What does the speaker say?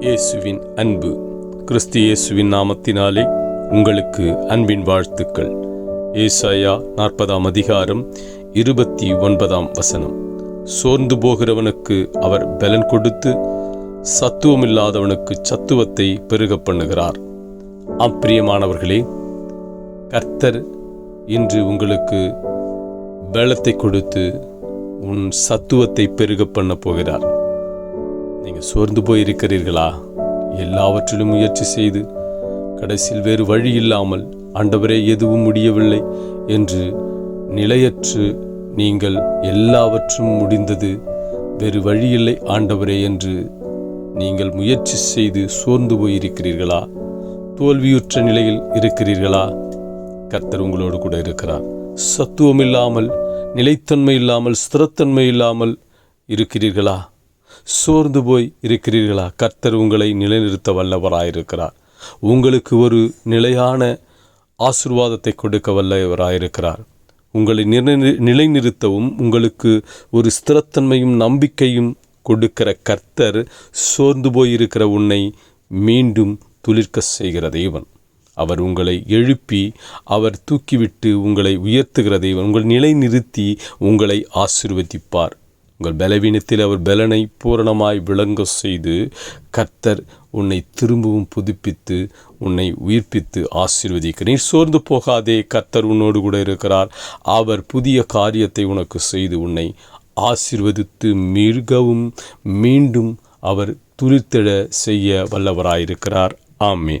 இயேசுவின் அன்பு. கிறிஸ்து இயேசுவின் நாமத்தினாலே உங்களுக்கு அன்பின் வாழ்த்துக்கள். ஏசாயா நாற்பதாம் அதிகாரம் இருபத்தி ஒன்பதாம் வசனம். சோர்ந்து போகிறவனுக்கு அவர் பலன் கொடுத்து சத்துவமில்லாதவனுக்கு சத்துவத்தை பெருகப் பண்ணுகிறார். அப்பிரியமானவர்களே கர்த்தர் இன்று உங்களுக்கு பலத்தை கொடுத்து உன் சத்துவத்தை பெருகப் பண்ண போகிறார். நீங்கள் சோர்ந்து போய் இருக்கிறீர்களா எல்லாவற்றிலும் முயற்சி செய்து கடைசியில் வேறு வழி இல்லாமல் ஆண்டவரே எதுவும் முடியவில்லை என்று நிலையற்று நீங்கள் எல்லாவற்றும் முடிந்தது வேறு வழியில்லை ஆண்டவரே என்று நீங்கள் முயற்சி செய்து சோர்ந்து போயிருக்கிறீர்களா? தோல்வியுற்ற நிலையில் இருக்கிறீர்களா? கர்த்தர் உங்களோடு கூட இருக்கிறார். சத்துவம் இல்லாமல் நிலைத்தன்மை இல்லாமல் ஸ்திரத்தன்மை இல்லாமல் இருக்கிறீர்களா? சோர்ந்து போய் இருக்கிறீர்களா? கர்த்தர் உங்களை நிலைநிறுத்த வல்லவராயிருக்கிறார். உங்களுக்கு ஒரு நிலையான ஆசிர்வாதத்தை கொடுக்க வல்லவராயிருக்கிறார். உங்களை நிலை நிலைநிறுத்தவும் உங்களுக்கு ஒரு ஸ்திரத்தன்மையும் நம்பிக்கையும் கொடுக்கிற கர்த்தர் சோர்ந்து போயிருக்கிற உன்னை மீண்டும் துளிர்க்க செய்கிற தெய்வன் அவர் உங்களை எழுப்பி அவர் தூக்கிவிட்டு உங்களை உயர்த்துகிற தெய்வன் உங்கள் நிலைநிறுத்தி உங்களை ஆசிர்வதிப்பார். உங்கள் பலவீனத்தில் அவர் பலனை பூரணமாய் விளங்க செய்து கர்த்தர் உன்னை திரும்பவும் புதுப்பித்து உன்னை உயிர்ப்பித்து ஆசீர்வதிக்க. நீ சோர்ந்து போகாதே கர்த்தர் உன்னோடு கூட இருக்கிறார். அவர் புதிய காரியத்தை உனக்கு செய்து உன்னை ஆசீர்வதித்து மிகவும் மீண்டும் அவர் துளிர்த்திட செய்ய வல்லவராயிருக்கிறார். ஆமீன்.